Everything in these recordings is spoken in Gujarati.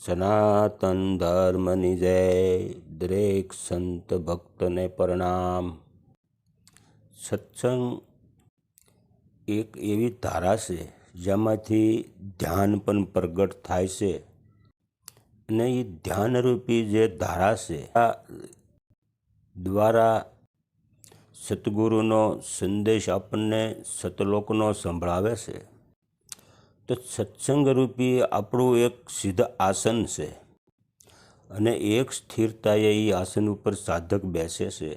સનાતન ધર્મની જય દરેક સંત ભક્તને પ્રણામ સત્સંગ એક એવી ધારા છે જેમાંથી ધ્યાન પણ પ્રગટ થાય છે અને એ ધ્યાનરૂપી જે ધારા છે દ્વારા સતગુરુનો સંદેશ આપણને સતલોકનો સંભળાવે છે. તો સત્સંગ રૂપી આપણું એક સિદ્ધ આસન છે અને એક સ્થિરતાએ એ આસન ઉપર સાધક બેસે છે.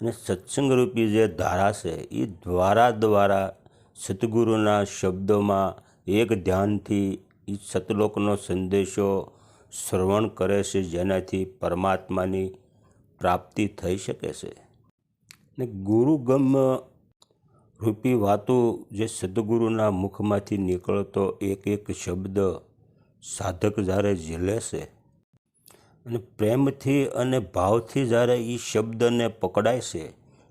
અને સત્સંગ રૂપી જે ધારા છે એ દ્વારા દ્વારા સતગુરુના શબ્દોમાં એક ધ્યાનથી એ સતલોકનો સંદેશો શ્રવણ કરે છે જેનાથી પરમાત્માની પ્રાપ્તિ થઈ શકે છે. ને ગુરુગમ રૂપી વાતો જે સદગુરુના મુખમાંથી નીકળતો એક એક શબ્દ સાધક જ્યારે ઝીલે છે અને પ્રેમથી અને ભાવથી જ્યારે એ શબ્દને પકડાય છે,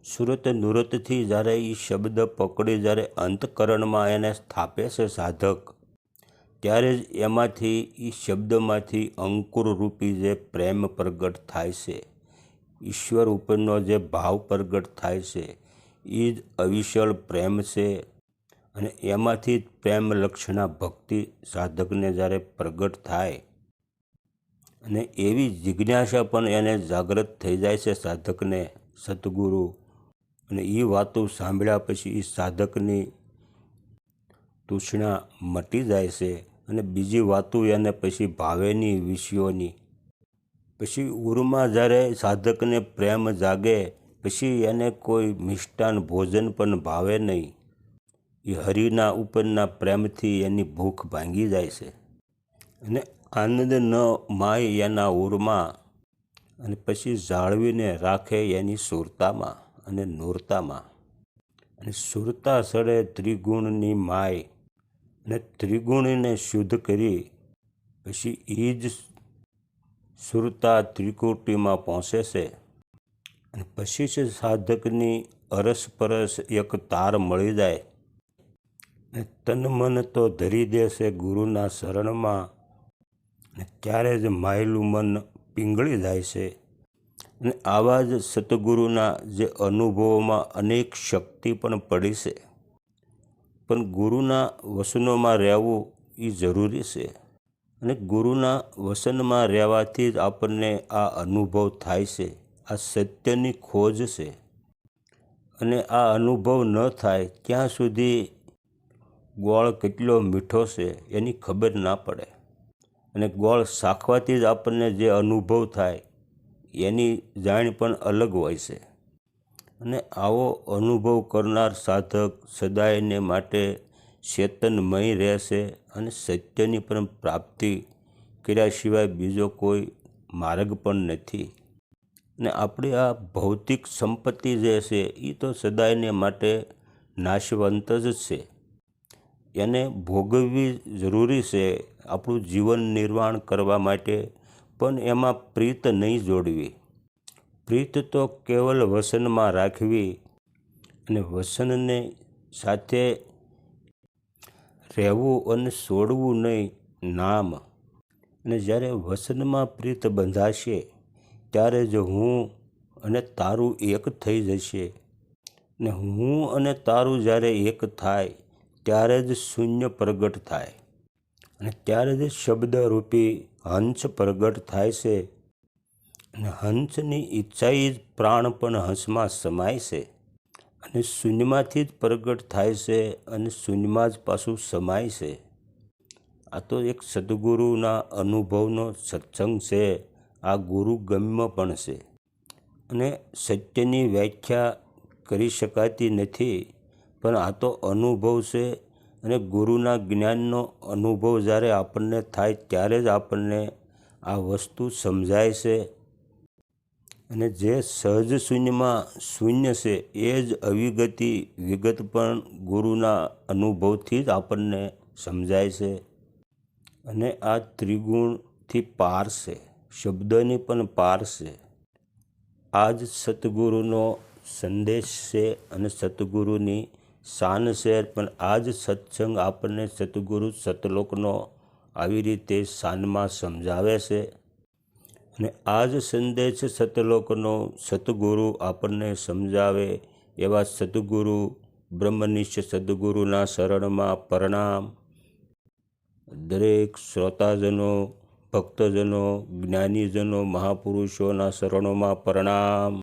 સુરત નુરતથી જ્યારે એ શબ્દ પકડી જ્યારે અંતકરણમાં એને સ્થાપે છે સાધક, ત્યારે જ એમાંથી એ શબ્દમાંથી અંકુર રૂપી જે પ્રેમ પ્રગટ થાય છે. ઈશ્વર ઉપરનો જે ભાવ પ્રગટ થાય છે એ જ અવિશળ પ્રેમ છે. અને એમાંથી જ પ્રેમ લક્ષણા ભક્તિ સાધકને જ્યારે પ્રગટ થાય, અને એવી જિજ્ઞાસા પણ એને જાગૃત થઈ જાય છે સાધકને, સદગુરુ. અને એ વાતો સાંભળ્યા પછી એ સાધકની તૃષ્ણા મટી જાય છે અને બીજી વાતો એને પછી ભાવેની, વિષયોની પછી ઉરમાં જ્યારે સાધકને પ્રેમ જાગે, પછી એને કોઈ મિષ્ટાન ભોજન પણ ભાવે નહીં. એ હરિના ઉપરના પ્રેમથી એની ભૂખ ભાંગી જાય છે. અને આનંદ ન માય એના ઉરમાં, અને પછી જાળવીને રાખે એની સુરતામાં અને નૂરતામાં. અને સુરતા સડે ત્રિગુણની માય, અને ત્રિગુણને શુદ્ધ કરી, પછી એ જ સુરતા ત્રિકુટીમાં પહોંચે છે. અને પછી જ સાધકની અરસપરસ એક તાર મળી જાય. અને તન મન તો ધરી દેશે ગુરુના શરણમાં. ને ત્યારે જ માયેલું મન પીંગળી જાય છે. અને આવા જ સતગુરુના જે અનુભવોમાં અનેક શક્તિ પણ પડી છે. પણ ગુરુના વસનોમાં રહેવું એ જરૂરી છે. અને ગુરુના વસનમાં રહેવાથી જ આપણને આ અનુભવ થાય છે, આ સત્યની ખોજ છે. અને આ અનુભવ ન થાય ત્યાં સુધી ગોળ કેટલો મીઠો છે એની ખબર ના પડે. અને ગોળ શાખવાથી જ આપણને જે અનુભવ થાય એની જાણ પણ અલગ હોય છે. અને આવો અનુભવ કરનાર સાધક સદાયને માટે ચેતનમય રહેશે અને સત્યની પણ પ્રાપ્તિ કર્યા સિવાય બીજો કોઈ માર્ગ પણ નથી. ને આપણી આ ભૌતિક સંપત્તિ જે છે એ તો સદાયને માટે નાશવંત જ છે. એને ભોગવવી જરૂરી છે આપણું જીવન નિર્વાણ કરવા માટે, પણ એમાં પ્રીત નહીં જોડવી. પ્રીત તો કેવલ વસનમાં રાખવી અને વસનને સાથે રહેવું અને છોડવું નહીં, નામ. અને જ્યારે વસનમાં પ્રીત બંધાશે, ત્યારે જ હું અને તારું એક થઈ જશે. ને હું અને તારું જ્યારે એક થાય, ત્યારે જ શૂન્ય પ્રગટ થાય. અને ત્યારે જ શબ્દરૂપી હંસ પ્રગટ થાય છે. અને હંસની ઈચ્છા જ પ્રાણ પણ હંસમાં સમાય છે. અને શૂન્યમાંથી જ પ્રગટ થાય છે અને શૂન્યમાં જ પાછું સમાય છે. આ તો એક સદગુરુના અનુભવનો સત્સંગ છે. આ ગુરુ ગમ્ય પણ છે. અને સત્યની વ્યાખ્યા કરી શકાતી નથી, પણ આ તો અનુભવ છે અને ગુરુના જ્ઞાનનો અનુભવ જ્યારે આપણને થાય ત્યારે જ આપણને આ વસ્તુ સમજાય છે. અને જે સહજ શૂન્યમાં શૂન્ય છે, એ જ અવિગતિ વિગત પણ ગુરુના અનુભવથી જ આપણને સમજાય છે. અને આ ત્રિગુણથી પાર છે, શબ્દની પણ પાર છે. આ જ સતગુરુનો સંદેશ છે અને સતગુરુની શાન છે, પણ આ જ સત્સંગ આપણને સતગુરુ સતલોકનો આવી રીતે શાનમાં સમજાવે છે. અને આ જ સંદેશ સતલોકનો સતગુરુ આપણને સમજાવે એવા સદગુરુ, બ્રહ્મનિષ્ઠ સદગુરુના શરણમાં પ્રણામ. દરેક શ્રોતાજનો, ભક્તજનો, જ્ઞાનીજનો, મહાપુરુષોના શરણોમાં પ્રણામ.